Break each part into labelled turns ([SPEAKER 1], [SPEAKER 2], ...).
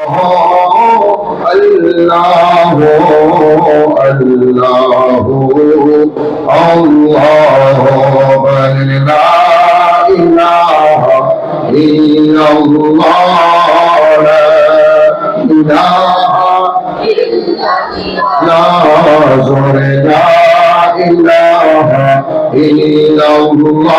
[SPEAKER 1] الله الله الله بل لا إله إلا الله لا إله لا زر لا إله إلا الله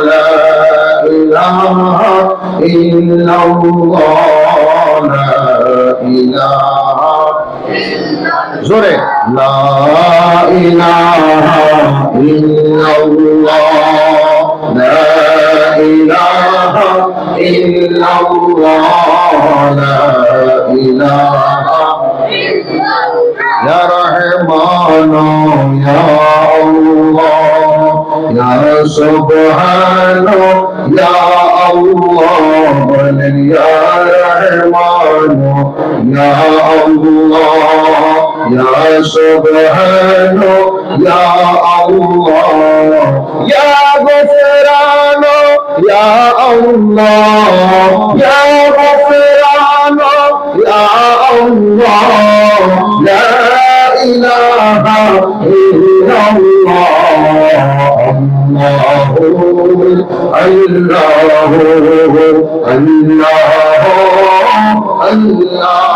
[SPEAKER 1] لا إله إلا الله لا إله إلا الله. لا إله إلا الله. لا إله يا رحمن يا الله. يا سبحان. يا الله. يا رحمن يا الله. يا سبحانه يا الله يا غفران يا الله يا غفران يا الله لا إله إلا الله الله الله الله الله.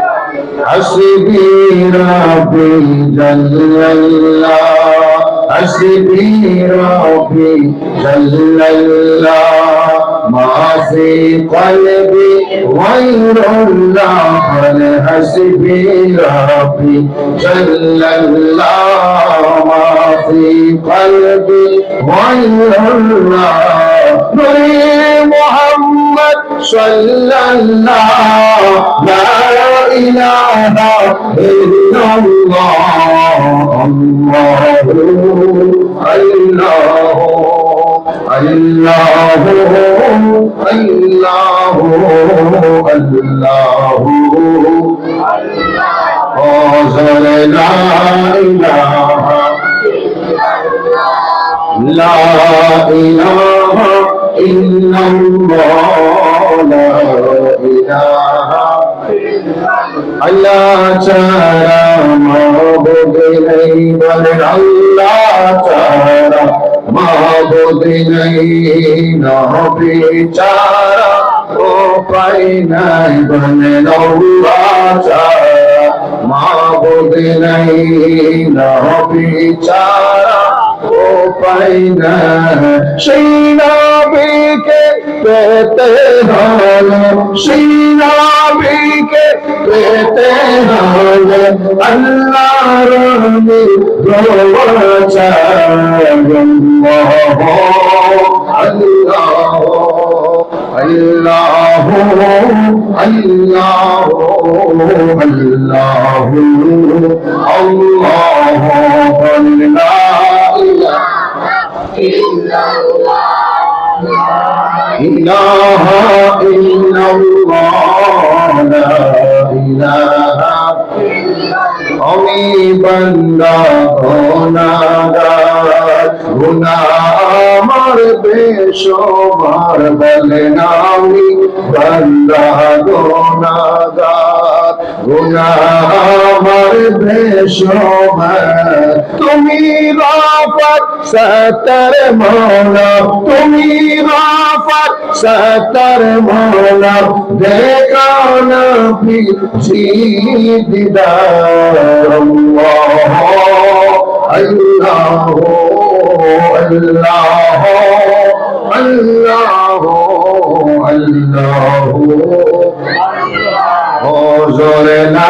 [SPEAKER 1] حسبي ربي جل الله حسبي ربي جل الله ما في قلبي غير الله حسبي ربي جل الله ما في قلبي غير الله نري محمد صلى الله لا إله إلا الله الله الله الله الله الله أزل لا إله لا إله إلا الله আল্লাহ ছাড়া মাহবুদ নেই বলেন আল্লাহ ছাড়া মাহবুদ নেই। নবী ছাড়া ও পাই নাই বলেন আল্লাহ ছাড়া। মাহবুদ নেই ছাড়া ও পাই না সেই নবীকে পেতে হলো সেই নবীকে পেতে হলে আল্লাহর আল্লাহ আল্লাহ আল্লাহ আল্লাহ বলব আমি বন্দা গোনাগার গুনা আমার বেশোভার বলে নামি বন্দা গোনাগার গুনা আমার বেশমা তুমি রাফাত সাতার মৌলা, তুমি রাফাত সাতার মৌলা। দেখানা পিছি দিদার আল্লাহ। আল্লাহ আল্লাহ আল্লাহ আল্লাহ। জোরে না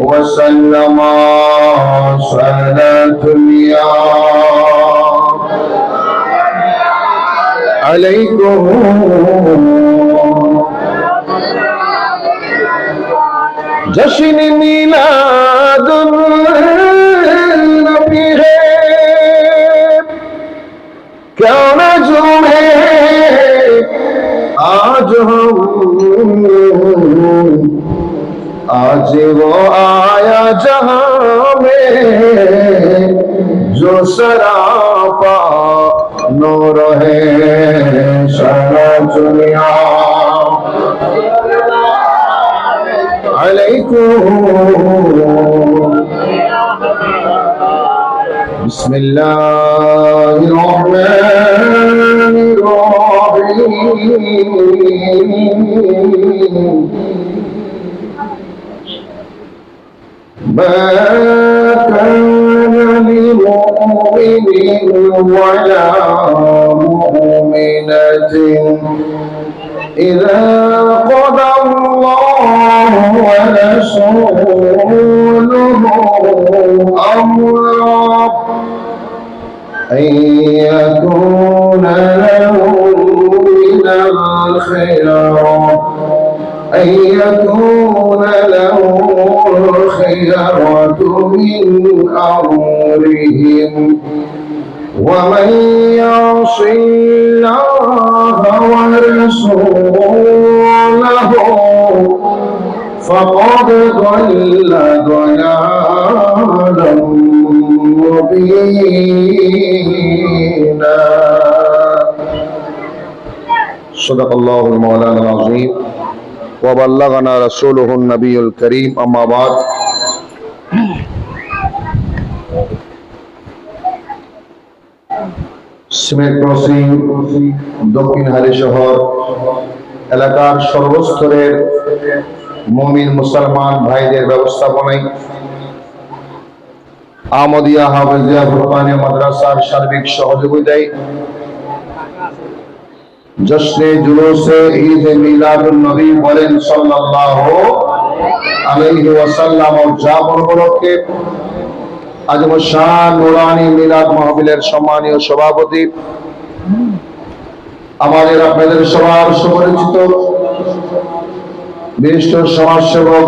[SPEAKER 1] وسلم صلاة يا عليكم جشن ميلاد النبي ہے کیا نجم ہے آج ہم آج وہ آ جہاں میں جو سراپا نور ہے سارا دنیا۔ بسم اللہ الرحمن الرحیم۔ ما كان لمؤمن ولا مؤمنة إذا قضى الله ورسوله أمرا أن يكون لهم من الخيار أن يكون الخيرة من أمرهم ومن يعص الله ورسوله فقد ضل ضلالا مبينا. صدق الله المولانا العظيم. وبلغنا رسوله النبي الكريم. أما بعد. সিমেন্ট ক্রসিং, দক্ষিণ হালি শহর, এলাকার সর্বস্তরের মমিন মুসলমান ভাইদের ব্যবস্থাপনায় আমদিয়া হাফিজিয়া ফুরকানিয়া মাদ্রাসার সার্বিক সহযোগিতায় জশ্নে জুলুসে ঈদ মিলাদুন নবী বলেন সাল্লাল্লাহু আলাইহি ওয়াসাল্লাম, উদযাপন উপলক্ষে আজম শাহ নুরানি মিলাদ মাহফিলের সম্মানীয় সভাপতি আমাদের সুপরিচিত সমাজসেবক